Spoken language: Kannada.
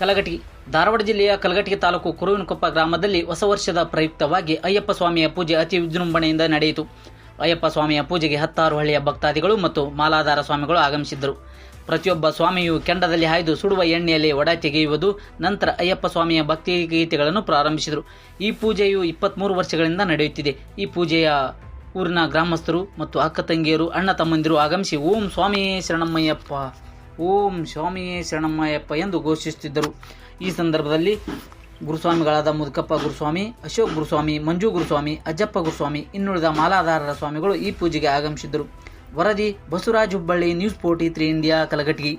ಕಲಘಟಗಿ ಧಾರವಾಡ ಜಿಲ್ಲೆಯ ಕಲಘಟಗಿ ತಾಲೂಕು ಕುರುವಿನಕೊಪ್ಪ ಗ್ರಾಮದಲ್ಲಿ ಹೊಸ ವರ್ಷದ ಪ್ರಯುಕ್ತವಾಗಿ ಅಯ್ಯಪ್ಪ ಸ್ವಾಮಿಯ ಪೂಜೆ ಅತಿ ವಿಜೃಂಭಣೆಯಿಂದ ನಡೆಯಿತು. ಅಯ್ಯಪ್ಪ ಸ್ವಾಮಿಯ ಪೂಜೆಗೆ ಹತ್ತಾರು ಹಳ್ಳಿಯ ಭಕ್ತಾದಿಗಳು ಮತ್ತು ಮಾಲಾಧಾರ ಸ್ವಾಮಿಗಳು ಆಗಮಿಸಿದ್ದರು. ಪ್ರತಿಯೊಬ್ಬ ಸ್ವಾಮಿಯು ಕೆಂಡದಲ್ಲಿ ಹಾಯ್ದು ಸುಡುವ ಎಣ್ಣೆಯಲ್ಲಿ ಒಡ ತೆಗೆಯುವುದು, ನಂತರ ಅಯ್ಯಪ್ಪ ಸ್ವಾಮಿಯ ಭಕ್ತಿ ಗೀತೆಗಳನ್ನು ಪ್ರಾರಂಭಿಸಿದರು. ಈ ಪೂಜೆಯು ಇಪ್ಪತ್ತ್ಮೂರು ವರ್ಷಗಳಿಂದ ನಡೆಯುತ್ತಿದೆ. ಈ ಪೂಜೆಯ ಊರಿನ ಗ್ರಾಮಸ್ಥರು ಮತ್ತು ಅಕ್ಕ ತಂಗಿಯರು, ಅಣ್ಣ ತಮ್ಮಂದಿರು ಆಗಮಿಸಿ ಓಂ ಸ್ವಾಮಿ ಶರಣಮ್ಮಯ್ಯಪ್ಪ ಓಂ ಸ್ವಾಮಿಯೇ ಶರಣಮ್ಮಯ್ಯಪ್ಪ ಎಂದು ಘೋಷಿಸುತ್ತಿದ್ದರು. ಈ ಸಂದರ್ಭದಲ್ಲಿ ಗುರುಸ್ವಾಮಿಗಳಾದ ಮುದುಕಪ್ಪ ಗುರುಸ್ವಾಮಿ, ಅಶೋಕ್ ಗುರುಸ್ವಾಮಿ, ಮಂಜು ಗುರುಸ್ವಾಮಿ, ಅಜ್ಜಪ್ಪ ಗುರುಸ್ವಾಮಿ, ಇನ್ನುಳಿದ ಮಾಲಾಧಾರರ ಸ್ವಾಮಿಗಳು ಈ ಪೂಜೆಗೆ ಆಗಮಿಸಿದ್ದರು. ವರದಿ Basavaraj Hubballi, news forty three India, Kalghatgi.